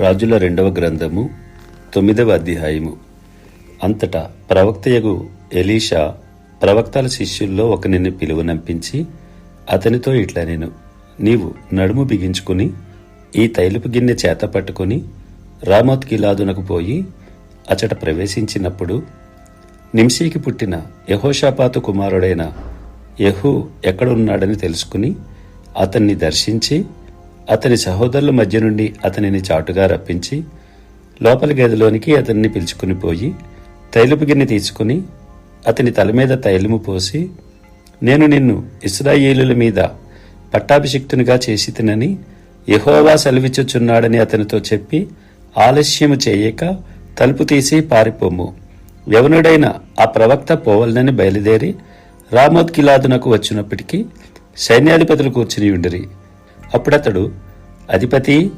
రాజుల రెండవ గ్రంథము తొమ్మిదవ అధ్యాయము. అంతటా ప్రవక్తయగు ఎలీషా ప్రవక్తల శిష్యుల్లో ఒకనిని పిలువనంపించి అతనితో ఇట్లా నేను నీవు నడుము బిగించుకుని ఈ తైలపు గిన్నె చేత పట్టుకుని రామోత్ కిలాదునకు పోయి అచట ప్రవేశించినప్పుడు నింషీకి పుట్టిన యహోషాపాతు కుమారుడైన యహూ ఎక్కడున్నాడని తెలుసుకుని అతన్ని దర్శించి అతని సహోదరుల మధ్య నుండి అతనిని చాటుగా రప్పించి లోపలి గదిలోనికి అతన్ని పిలుచుకుని పోయి తైలపు గిన్నె తీసుకుని అతని తల మీద తైలము పోసి నేను నిన్ను ఇస్రాయేలుల మీద పట్టాభిషిక్తునిగా చేసి తినని యహోవా సెలవిచ్చుచున్నాడని అతనితో చెప్పి ఆలస్యము చేయక తలుపు తీసి పారిపోము. యవనుడైన ఆ ప్రవక్త పోవలనని బయలుదేరి రామోద్ కిలాదునకు వచ్చినప్పటికీ సైన్యాధిపతులు కూర్చుని ఉండిరి. అప్పుడతడు అధిపతి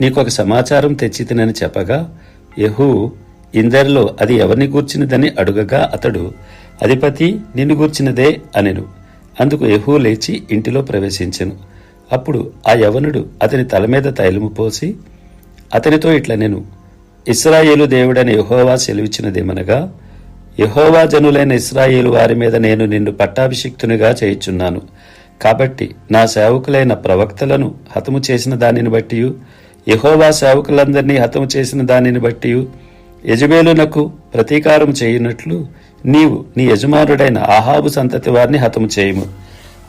నీకొక సమాచారం తెచ్చితినని చెప్పగా యహూ ఇందరిలో అది ఎవరిని గూర్చినదని అడుగగా అతడు అధిపతి నిన్ను గూర్చినదే అనెను. అందుకు యహూ లేచి ఇంటిలో ప్రవేశించెను. అప్పుడు ఆ యవనుడు అతని తల మీద తైలము పోసి అతనితో ఇట్లా నేను. ఇస్రాయేలు దేవుడని యహోవా సెలవిచ్చినదేమనగా యహోవా జనులైన ఇస్రాయేలు వారి మీద నేను నిన్ను పట్టాభిషిక్తునిగా చేయుచున్నాను. కాబట్టి నా సేవకులైన ప్రవక్తలను హతము చేసిన దానిని బట్టి యహోవా సేవకులందరినీ హతము చేసిన దానిని బట్టి యజమేలునకు ప్రతీకారం చేయునట్లు నీవు నీ యజమానుడైన ఆహాబు సంతతి వారిని హతము చేయము.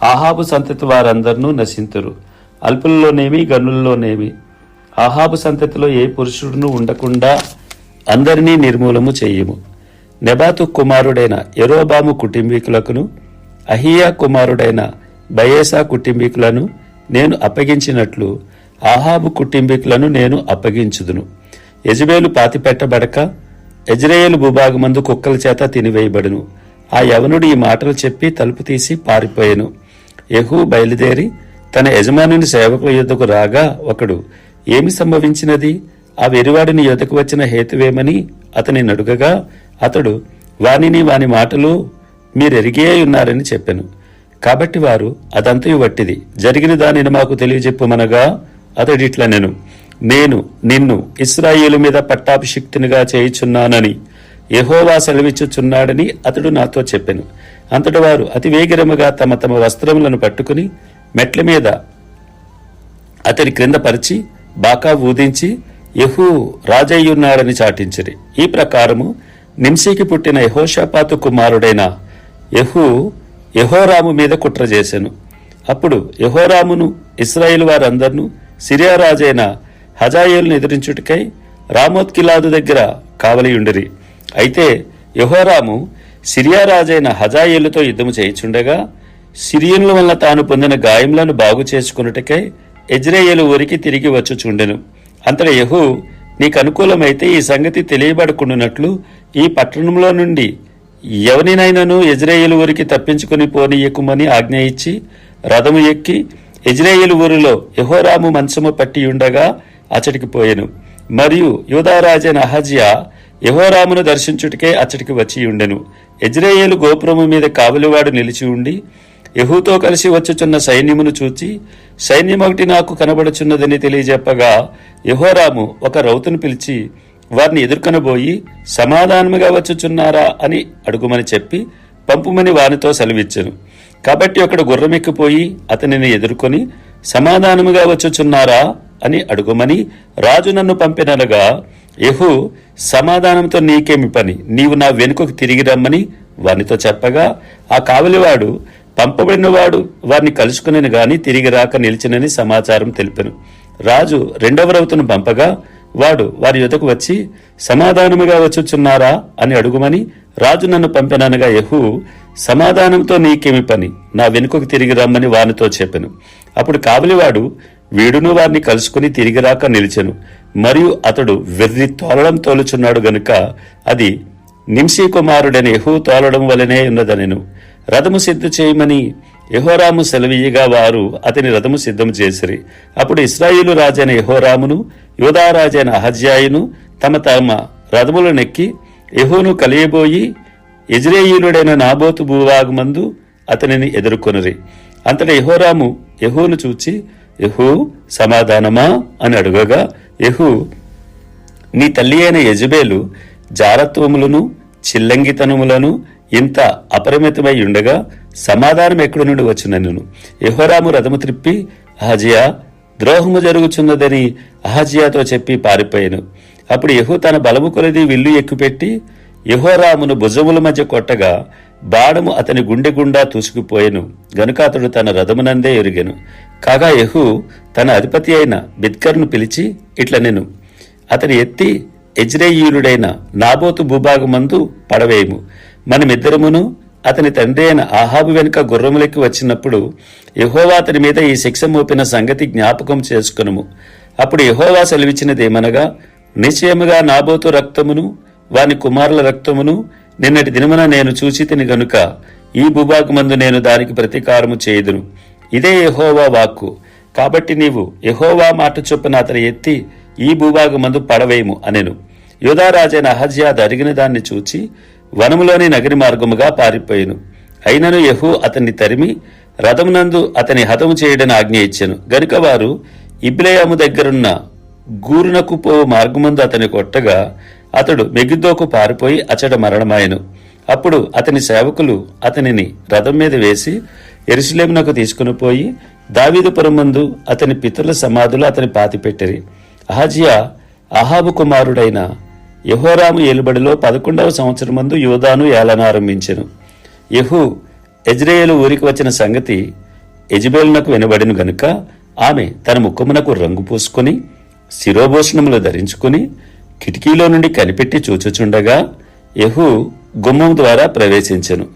ఆహాబు సంతతి వారందరినూ నశింతురు. అల్పుల్లోనేమి గనుల్లోనేమి. ఆహాబు సంతతిలో ఏ పురుషుడును ఉండకుండా అందరినీ నిర్మూలము చేయము. నెబాతు కుమారుడైన ఎరోబాము కుటుంబీకులకును అహియా కుమారుడైన బయేసా కుటుంబీకులను నేను అప్పగించినట్లు ఆహాబు కుటుంబీకులను నేను అప్పగించుదును. యజబేలు పాతిపెట్టబడక ఎజ్రాయేలు భూభాగమందు కుక్కల చేత తినివేయబడును. ఆ యవనుడు ఈ మాటలు చెప్పి తలుపు తీసి పారిపోయాను. యహూ బయలుదేరి తన యజమానుని సేవకుల యుద్ధకు రాగా ఒకడు ఏమి సంభవించినది? ఆ వెరివాడిని యుద్ధకు వచ్చిన హేతువేమని అతని నడుగగా అతడు వానిని వాని మాటలు మీరెరిగే ఉన్నారని చెప్పాను. కాబట్టి వారు అదంతయు వట్టిది. జరిగిన దానిని మాకు తెలియజెప్పమనగా అతడిట్లా నేను నేను నిన్ను ఇస్రాయేలు మీద పట్టాభిషిక్తునిగా చేయుచున్నానని యహోవా సెలవిచ్చుచున్నాడని అతడు నాతో చెప్పెను. అంతటి వారు అతివేగిరముగా తమ తమ వస్త్రములను పట్టుకుని మెట్ల మీద అతని క్రింద పరిచి బాకా ఊదించి యహూ రాజయ్యున్నాడని చాటించిరి. ఈ ప్రకారము నింసికి పుట్టిన యహోషపాతు కుమారుడైన యహూ యహోరాము మీద కుట్ర చేసెను. అప్పుడు యహోరామును ఇస్రాయేల్ వారందరినూ సిరియా రాజైన హజాయేలును ఎదిరించుటకై రామోత్ కిలాదు దగ్గర కావలియుండిరి. అయితే యహోరాము సిరియా రాజైన హజాయేలుతో యుద్ధము చేయిచుండగా సిరియన్ల వల్ల తాను పొందిన గాయములను బాగు చేసుకున్నటకై ఎజ్రేయేలు ఊరికి తిరిగి వచ్చుచుండెను. అంతట యహూ నీకు అనుకూలమైతే ఈ సంగతి తెలియబడుకున్నట్లు ఈ పట్టణంలో నుండి ఎవరినైనాను ఎజ్రేయేలు ఊరికి తప్పించుకుని పోనీయకుమని ఆజ్ఞ ఇచ్చి రథము ఎక్కి ఎజ్రేయేలు ఊరిలో యహోరాము మంచము పట్టి ఉండగా అచ్చటికి పోయెను. మరియు యూదారాజైన అహజియా యహోరామును దర్శించుటకే అచ్చటికి వచ్చి ఉండెను. ఎజ్రేయేలు గోపురము మీద కావలివాడు నిలిచి ఉండి యహూతో కలిసి వచ్చుచున్న సైన్యమును చూచి సైన్యమొకటి నాకు కనబడుచున్నదని తెలియజెప్పగా యహోరాము ఒక రౌతును పిలిచి వారిని ఎదుర్కొనబోయి సమాధానముగా వచ్చుచున్నారా అని అడుగుమని చెప్పి పంపుమని వానితో సెలవిచ్చెను. కాబట్టి ఒకడు గుర్రమెక్కిపోయి అతనిని ఎదుర్కొని సమాధానముగా వచ్చుచున్నారా అని అడుగుమని రాజు నన్ను పంపిననగా యహు సమాధానంతో నీకేమి పని? నీవు నా వెనుకకు తిరిగి రమ్మని వానితో చెప్పగా ఆ కావలివాడు పంపబడినవాడు వారిని కలుసుకుని గాని తిరిగి రాక నిలిచినని సమాచారం తెలిపెను. రాజు రెండవ రౌతును పంపగా వాడు వారి యుద్ధకు వచ్చి సమాధానముగా వచ్చుచున్నారా? అని అడుగుమని రాజు నన్ను పంపిననగా యహు సమాధానంతో నీకేమి పని? నా వెనుకకు తిరిగి రమ్మని వానితో చెప్పెను. అప్పుడు కావలివాడు వీడును వారిని కలుసుకుని తిరిగి రాక నిలిచెను. మరియు అతడు వెర్రి తోలడం తోలుచున్నాడు గనుక అది నింసీ కుమారుడని యహూ తోలడం వలనే ఉన్నదనెను. రథము సిద్ధ చేయమని యహోరాము సెలవీయగా వారు అతని రథము సిద్ధం చేసిరి. అప్పుడు ఇస్రాయిలు రాజైన యహోరామును యోధారాజైన అహజ్యాయును తమ తమ రథములనెక్కి యహోను కలియబోయి ఎజ్రేయులుడైన నాబోతు భూభాగమందు అతనిని ఎదుర్కొనిరి. అంతటా యహోరాము యహోను చూచి యహూ సమాధానమా? అని అడుగగా యహూ నీ తల్లి అయిన యజుబేలు జారత్వములను చిల్లంగితనములను ఇంత అపరిమితమై ఉండగా సమాధానం ఎక్కడి నుండి వచ్చినను యహోరాము రథము త్రిప్పి అహజియా ద్రోహము జరుగుచున్నదని అహజియాతో చెప్పి పారిపోయాను. అప్పుడు యహు తన బలము కొలది విల్లు ఎక్కుపెట్టి యహోరామును భుజముల మధ్య కొట్టగా బాణము అతని గుండె గుండా తూసుకుపోయెను. గనుక అతడు తన రథమునందే ఎరిగెను. కాగా యహు తన అధిపతి అయిన బిద్కర్ను పిలిచి ఇట్ల నేను అతని ఎత్తి ఎజ్రేయులుడైన నాబోతు భూభాగమందు పడవేయము. మనమిద్దరమును అతని తండ్రి అయిన ఆహాబు వెనుక గుర్రములెక్కి వచ్చినప్పుడు యహోవా అతని మీద ఈ శిక్ష మోపిన సంగతి జ్ఞాపకం చేసుకునుము. అప్పుడు యహోవా సెలవిచ్చినదేమనగా నిశ్చయముగా నాబోతు రక్తమును వాని కుమారుల రక్తమును నిన్నటి దినమున నేను చూచి తిని గనుక ఈ భూభాగమందు నేను దానికి ప్రతీకారము చేయుదును. ఇదే యహోవా వాక్కు. కాబట్టి నీవు యహోవా మాట చొప్పున అతని ఎత్తి ఈ భూభాగమందు పడవేయము అనెను. యోధారాజైన అహజ్యాద్ అడిగిన దాన్ని చూచి వనములోని నగరి మార్గముగా పారిపోయిను. అయినను యహు అతన్ని తరిమి రథమునందు అతని హతము చేయడని ఆజ్ఞ ఇచ్చెను. గనుక వారు ఇబ్లేయాము దగ్గరున్న గూరునకు పోవు మార్గమందు అతని కొట్టగా అతడు మెగిద్దోకు పారిపోయి అచట మరణమాయను. అప్పుడు అతని సేవకులు అతనిని రథం మీద వేసి ఎరుసలేమునకు తీసుకుని పోయి దావీదుపురం ముందు అతని పితరుల సమాధులు అతని పాతిపెట్టిరి. అహాజియా అహాబు కుమారుడైన యహోరాము ఏలుబడిలో పదకొండవ సంవత్సరం ముందు యోధాను ఏలనారంభించెను యహు ఎజ్రేయలు ఊరికి వచ్చిన సంగతి ఎజిబేలునకు వినబడిను గనుక ఆమె తన ముఖమునకు రంగు పూసుకొని శిరోభూషణములు ధరించుకుని కిటికీలో నుండి కనిపెట్టి చూచుచుండగా యహు గుమ్మం ద్వారా ప్రవేశించెను.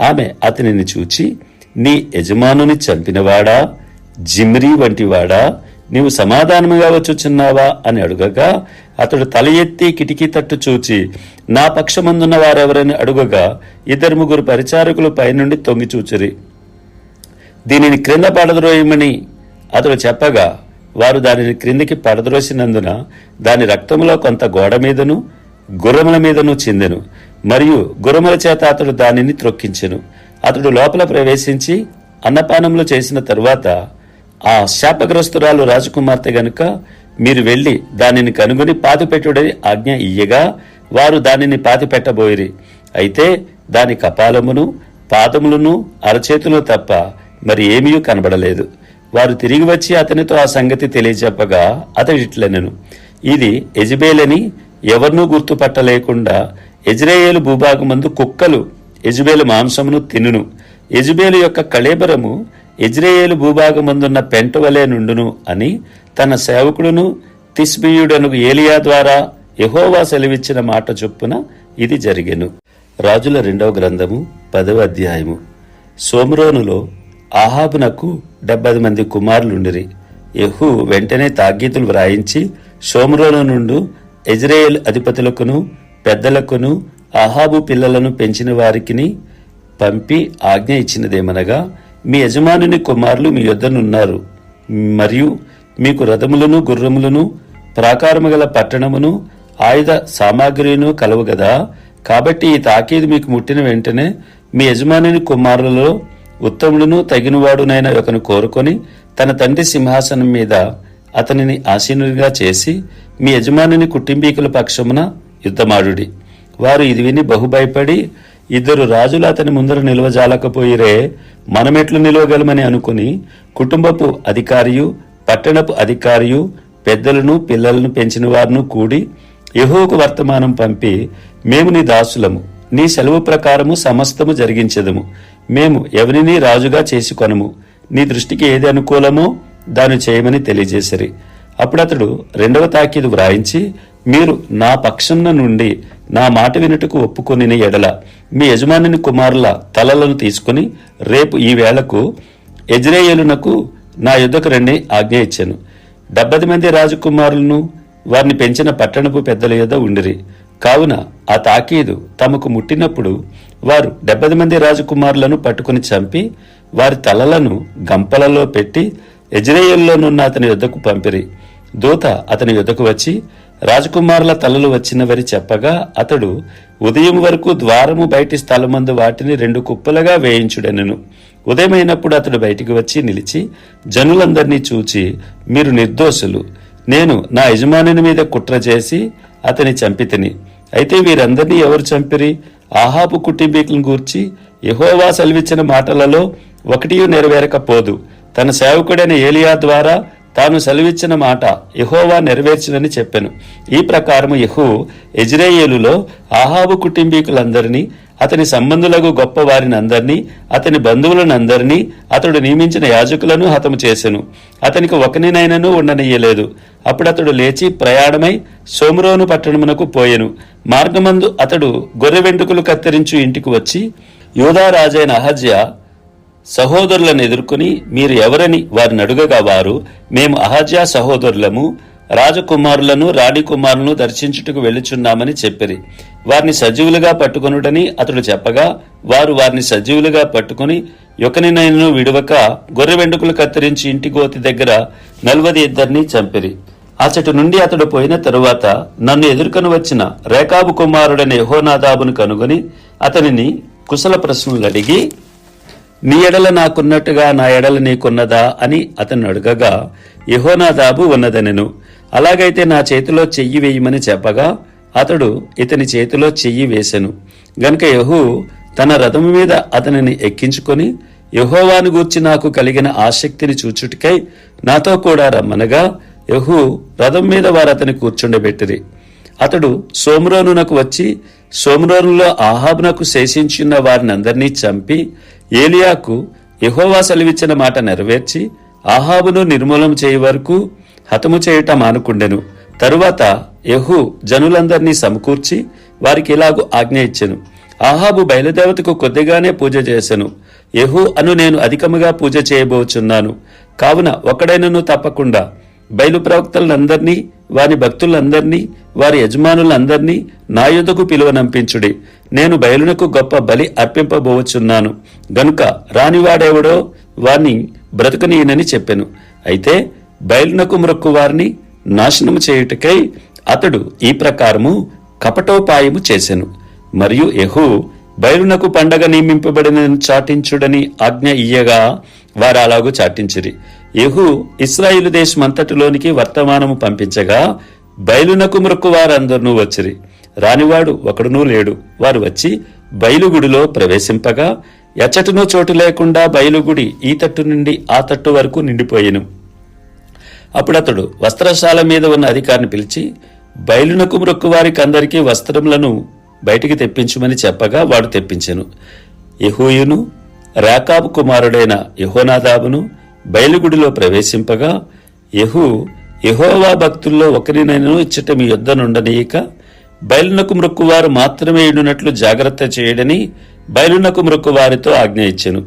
ఆమె అతనిని చూచి నీ యజమానుని చంపినవాడా? జిమ్రీ వంటివాడా? నీవు సమాధానముగా వచ్చుచున్నావా అని అడుగగా అతడు తల ఎత్తి కిటికీ తట్టు చూచి నా పక్షమందున్న వారెవరని అడుగగా ఇద్దరు ముగ్గురు పరిచారకులు పైనుండి తొంగి చూచిరి. దీనిని క్రింద పడద్రోయమని అతడు చెప్పగా వారు దానిని క్రిందికి పడద్రోసినందున దాని రక్తములో కొంత గోడ మీదను గుర్రముల మీదను చిందెను మరియు గుర్రముల చేత అతడు దానిని త్రొక్కించెను. అతడు లోపల ప్రవేశించి అన్నపానములు చేసిన తరువాత ఆ శాపగ్రస్తురాలు రాజకుమార్తె గనుక మీరు వెళ్ళి దానిని కనుగొని పాతిపెట్టుడని ఆజ్ఞ ఇయ్యగా వారు దానిని పాతిపెట్టబోయిరి. అయితే దాని కపాలమును పాదములను అరచేతులు తప్ప మరి ఏమీ కనబడలేదు. వారు తిరిగి వచ్చి అతనితో ఆ సంగతి తెలియజెప్పగా అతడు ఇది ఎజిబేలని ఎవరినూ గుర్తుపట్టలేకుండా ఎజ్రేయేలు భూభాగమందు కుక్కలు ఎజుబేలు మాంసమును తినును. ఎజుబేలు యొక్క కళేబరము ఎజ్రేయేలు భూభాగమందున్న పెంటవలే నుండును అని తన సేవకుడును తిస్బియుడను ఏలియా ద్వారా యహోవా సెలవిచ్చిన మాట చొప్పున ఇది జరిగెను. రాజుల రెండవ గ్రంథము పదవ అధ్యాయము. సోమరోనులో ఆహాబునకు డెబ్బై మంది కుమారులుండిరి. యహు వెంటనే తాగీతులు వ్రాయించి సోమరోను నుండు ఇజ్రాయేల్ అధిపతులకును పెద్దలకును ఆహాబు పిల్లలను పెంచిన వారికిని పంపి ఆజ్ఞ ఇచ్చినదేమనగా మీ యజమానుని కుమారులు మీ యొద్దనున్నారు. మరియు మీకు రథములను గుర్రములను ప్రాకారము గల పట్టణమును ఆయుధ సామాగ్రిను కలవు గదా? కాబట్టి ఈ తాకీదు మీకు ముట్టిన వెంటనే మీ యజమానుని కుమారులలో ఉత్తములను తగినవాడునైన ఒకను కోరుకొని తన తండ్రి సింహాసనం మీద అతనిని ఆసీనుడిగా చేసి మీ యజమానుని కుటుంబీకుల పక్షమున యుద్ధమాడుడి. వారు ఇది విని బహుభయపడి ఇద్దరు రాజులు అతని ముందర నిలవజాలకపోయిరే మనమెట్లు నిలవగలమని అనుకుని కుటుంబపు అధికారియు పట్టణపు అధికారియు పెద్దలను పిల్లలను పెంచిన వారును కూడి యహోకు వర్తమానం పంపి మేము నీ దాసులము నీ సెలవు ప్రకారము సమస్తము జరిగించదము. మేము ఎవరిని రాజుగా చేసుకొనము. నీ దృష్టికి ఏది అనుకూలమో దాన్ని చేయమని తెలియజేసిరి. అప్పుడతడు రెండవ తాకీదు వ్రాయించి మీరు నా పక్షంన నుండి నా మాట వినుటకు ఒప్పుకొని ఎడల. మీ యజమానిని కుమారుల తలలను తీసుకుని రేపు ఈ వేళకు ఎజ్రేయేలునకు నా యుద్ధకు రండి ఆజ్ఞ ఇచ్చాను. డెబ్బది మంది రాజకుమారులను వారిని పెంచిన పట్టణపు పెద్దల యొద్ద ఉండిరి. కావున ఆ తాకీదు తమకు ముట్టినప్పుడు వారు డెబ్బది మంది రాజకుమారులను పట్టుకుని చంపి వారి తలలను గంపలలో పెట్టి ఎజ్రేయల్లోనున్న అతని యుద్ధకు పంపిరి. దూత అతని యుద్ధకు వచ్చి రాజకుమారుల తలలు వచ్చినవరి చెప్పగా అతడు ఉదయం వరకు ద్వారము బయటి స్థలమందు వాటిని రెండు కుప్పలుగా వేయించుడెనను. ఉదయమైనప్పుడు అతడు బయటికి వచ్చి నిలిచి జనులందరినీ చూచి మీరు నిర్దోషులు. నేను నా యజమానుని మీద కుట్ర చేసి అతని చంపితిని. అయితే వీరందరినీ ఎవరు చంపిరి? ఆహాపు కుటుంబీకులను గూర్చి యహోవా సెలవిచ్చిన మాటలలో ఒకటియూ నెరవేరకపోదు. తన సేవకుడైన ఏలియా ద్వారా తాను సెలవిచ్చిన మాట యహోవా నెరవేర్చినని చెప్పెను. ఈ ప్రకారము యెహూ ఎజ్రేయేలులో ఆహాబు కుటుంబీకులందరినీ అతని సంబంధులకు గొప్ప వారిని అందరినీ అతని బంధువులను అందరినీ అతడు నియమించిన యాజకులను హతము చేసెను. అతనికి ఒకనినైనను ఉండనియ్యలేదు అప్పుడు అతడు లేచి ప్రయాణమై సోమరోను పట్టణమునకు పోయెను. మార్గమందు అతడు గొర్రె వెంట్రుకలు కత్తిరించు ఇంటికి వచ్చి యోధారాజైన అహజ్య సహోదరులను ఎదుర్కొని మీరు ఎవరని వారిని అడుగగా వారు మేము అహజ్యా సహోదరులము రాజకుమారులను రాణి కుమారులను దర్శించుటకు వెళ్ళుచున్నామని చెప్పిరి. వారిని సజీవులుగా పట్టుకొనుటని అతడు చెప్పగా వారు వారిని సజీవులుగా పట్టుకుని యొకనినైనను విడువక గొర్రె వెండుకలు కత్తిరించి ఇంటి గోతి దగ్గర నల్వది ఇద్దరిని చంపిరి. అచటి నుండి అతడు పోయిన తరువాత నన్ను ఎదుర్కొని వచ్చిన రేకాబు కుమారుడైన యహోనాదాబును కనుగొని అతనిని కుశల ప్రశ్నలు అడిగి నీ ఎడల నాకున్నట్టుగా నా ఎడల నీకున్నదా అని అతను అడగగా యహోనాదాబు ఉన్నదనెను. అలాగైతే నా చేతిలో చెయ్యి వేయమని చెప్పగా అతడు ఇతని చేతిలో చెయ్యి వేసెను. గనుక యహూ తన రథము మీద అతనిని ఎక్కించుకొని యహోవాను గూర్చి నాకు కలిగిన ఆసక్తిని చూచుటికై నాతో కూడా రమ్మనగా యహూ రథం మీద వారు అతని కూర్చుండబెట్టిరి. అతడు సోమరోనునకు వచ్చి సోమరోనులో ఆహాబునకు శేషించున్న వారిని అందరినీ చంపి ఏలియాకు యహోవా సెలవిచ్చిన మాట నెరవేర్చి ఆహాబును నిర్మూలం చేయ వరకు హతము చేయుట మానుకుండెను. తరువాత యహు జనులందరినీ సమకూర్చి వారికి ఇలాగు ఆజ్ఞ ఇచ్చెను. ఆహాబు బయలుదేవతకు కొద్దిగానే పూజ చేసెను. యహు అను నేను అధికముగా పూజ చేయబోచున్నాను. కావున ఒకడైనను తప్పకుండా బయలు ప్రవక్తలందరినీ వారి భక్తులందరినీ వారి యజమానులందరినీ నా యుద్ధకు పిలువనంపించుడి నేను బయలునకు గొప్ప బలి అర్పింపబోవచ్చున్నాను గనుక రానివాడెవడో వారిని బ్రతకనీయనని చెప్పెను. అయితే బయలునకు మ్రొక్కు వారిని నాశనము చేయుటకై అతడు ఈ ప్రకారము కపటోపాయము చేసెను. మరియు యెహూ బయలునకు పండగ నియమింపబడిన చాటించుడని ఆజ్ఞ ఇయ్యగా వారు అలాగూ చాటించిరి. యహూ ఇస్రాయిలు దేశమంతటిలోనికి వర్తమానము పంపించగా బయలునకు మృక్కు వారందరూ వచ్చిరి. రానివాడు ఒకడునూ లేడు. వారు వచ్చి బయలుగుడిలో ప్రవేశింపగా ఎచ్చటనూ చోటు లేకుండా బయలుగుడి ఈ తట్టు నుండి ఆ తట్టు వరకు నిండిపోయెను. అప్పుడతడు వస్త్రశాల మీద ఉన్న అధికారిని పిలిచి బయలునకు మృక్కు వారికి అందరికీ వస్త్రములను బయటికి తెప్పించుమని చెప్పగా వాడు తెప్పించెను. యహూయును రాకాబు కుమారుడైన యహోనాదాబును బయలుగుడిలో ప్రవేశింపగా యహు యహోవా భక్తుల్లో ఒకరినైనా ఇచ్చట మీ యుద్ధ నుండనీయక బయలునకు మృక్కువారు మాత్రమే ఇడునట్లు జాగ్రత్త చేయడని బయలునకు మృక్కువారితో ఆజ్ఞ ఇచ్చెను.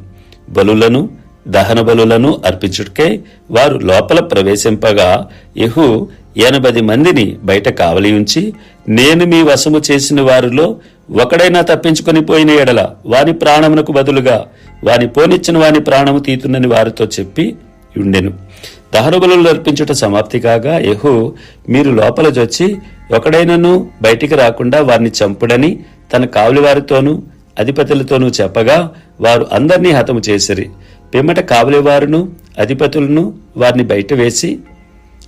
బలులను దహన బలులను అర్పించుటకై వారు లోపల ప్రవేశింపగా యహు ఎనభై మందిని బయట కావలి ఉంచి నేను మీ వశము చేసిన వారిలో ఒకడైనా తప్పించుకొని పోయిన ఎడల వాని ప్రాణమునకు బదులుగా వాని పోనిచ్చిన వాని ప్రాణము తీతునని వారితో చెప్పి ఉండెను. దహనబలు అర్పించుట సమాప్తి కాగా యహు మీరు లోపల జొచ్చి ఒకడైనను బయటికి రాకుండా వారిని చంపుడని తన కావలివారితోనూ అధిపతులతోనూ చెప్పగా వారు అందరినీ హతము చేసిరి. పిమ్మట కావలివారును అధిపతులను వారిని బయట వేసి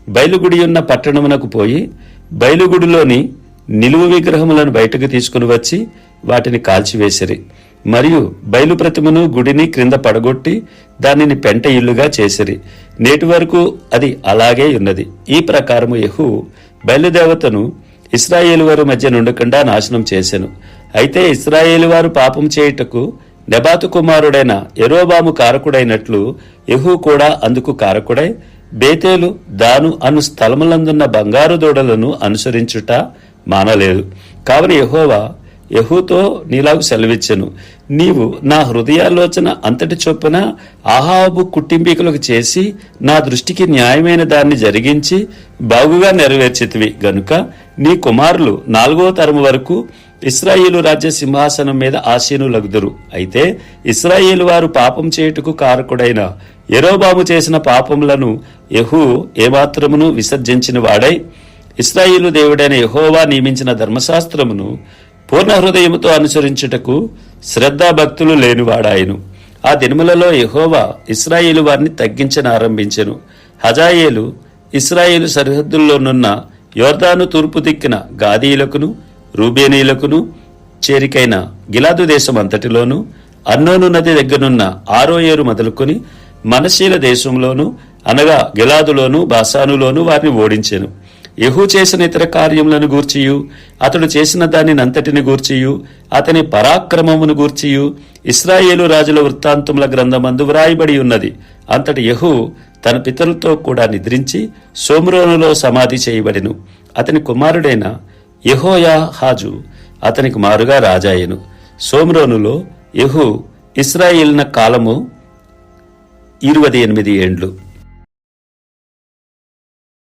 బయలుగుడి ఉన్న పట్టణమునకు పోయి బయలుగుడిలోని నిలువు విగ్రహములను బయటకు తీసుకుని వచ్చి వాటిని కాల్చివేసిరి. మరియు బయలు ప్రతిమను గుడిని క్రింద పడగొట్టి దానిని పెంట ఇల్లుగా చేసిరి. నేటి వరకు అది అలాగే ఉన్నది. ఈ ప్రకారము యహు బయలుదేవతను ఇస్రాయేలు వారి మధ్య నుండకుండా నాశనం చేసెను. అయితే ఇస్రాయేలు వారు పాపం చేయుటకు నెబాతు కుమారుడైన ఎరోబాము కారకుడైనట్లు యహు కూడా అందుకు కారకుడై బేతేలు దాను అను స్థలములందున్న బంగారు దూడలను అనుసరించుట మానలేదు. కావున యహోవా యహూతో నీలాగు సెలవిచ్చెను. నీవు నా హృదయాలోచన అంతటి చొప్పున ఆహాబు కుట్టింపికలకు చేసి నా దృష్టికి న్యాయమైన దాన్ని జరిగించి బాగుగా నెరవేర్చితివి. గనుక నీ కుమారులు నాలుగో తరం వరకు ఇస్రాయేలు రాజ్య సింహాసనం మీద ఆశీనులగుదురు అయితే ఇస్రాయేలు వారు పాపం చేయుటకు కారకుడైన ఎరోబాము చేసిన పాపములను యహూ ఏమాత్రమును విసర్జించిన వాడై ఇస్రాయేలు దేవుడైన యహోవా నియమించిన ధర్మశాస్త్రమును పూర్ణ హృదయముతో అనుసరించుటకు శ్రద్ధాభక్తులు లేనివాడాయను. ఆ దినములలో యహోవా ఇస్రాయేలు వారిని తగ్గించనారంభించెను హజాయేలు ఇస్రాయేలు సరిహద్దుల్లోనున్న యోర్దాను తూర్పు దిక్కిన గాదీయులకును రూబేనీయులకును చేరికైన గిలాదు దేశం అంతటిలోనూ అన్నోను నది దగ్గరున్న ఆరోయేరు మొదలుకొని మనశీల దేశంలోను అనగా గిలాదులోను బాసానులోను వారిని ఓడించెను. యహూ చేసిన ఇతర కార్యములను గూర్చియు అతడు చేసిన దానిని అంతటిని గూర్చియు అతని పరాక్రమమును గూర్చియు ఇస్రాయేలు రాజుల వృత్తాంతముల గ్రంథమందు వ్రాయబడి ఉన్నది. అంతటి యహు తన పితరులతో కూడా నిద్రించి సోమ్రోనులో సమాధి చేయబడెను. అతని కుమారుడైన యెహోయా హాజు అతనికి మారుగా రాజాయెను. సోమ్రోనులో యహు ఇస్రాయిల్న కాలము ఇరువది ఎనిమిది ఏండ్లు.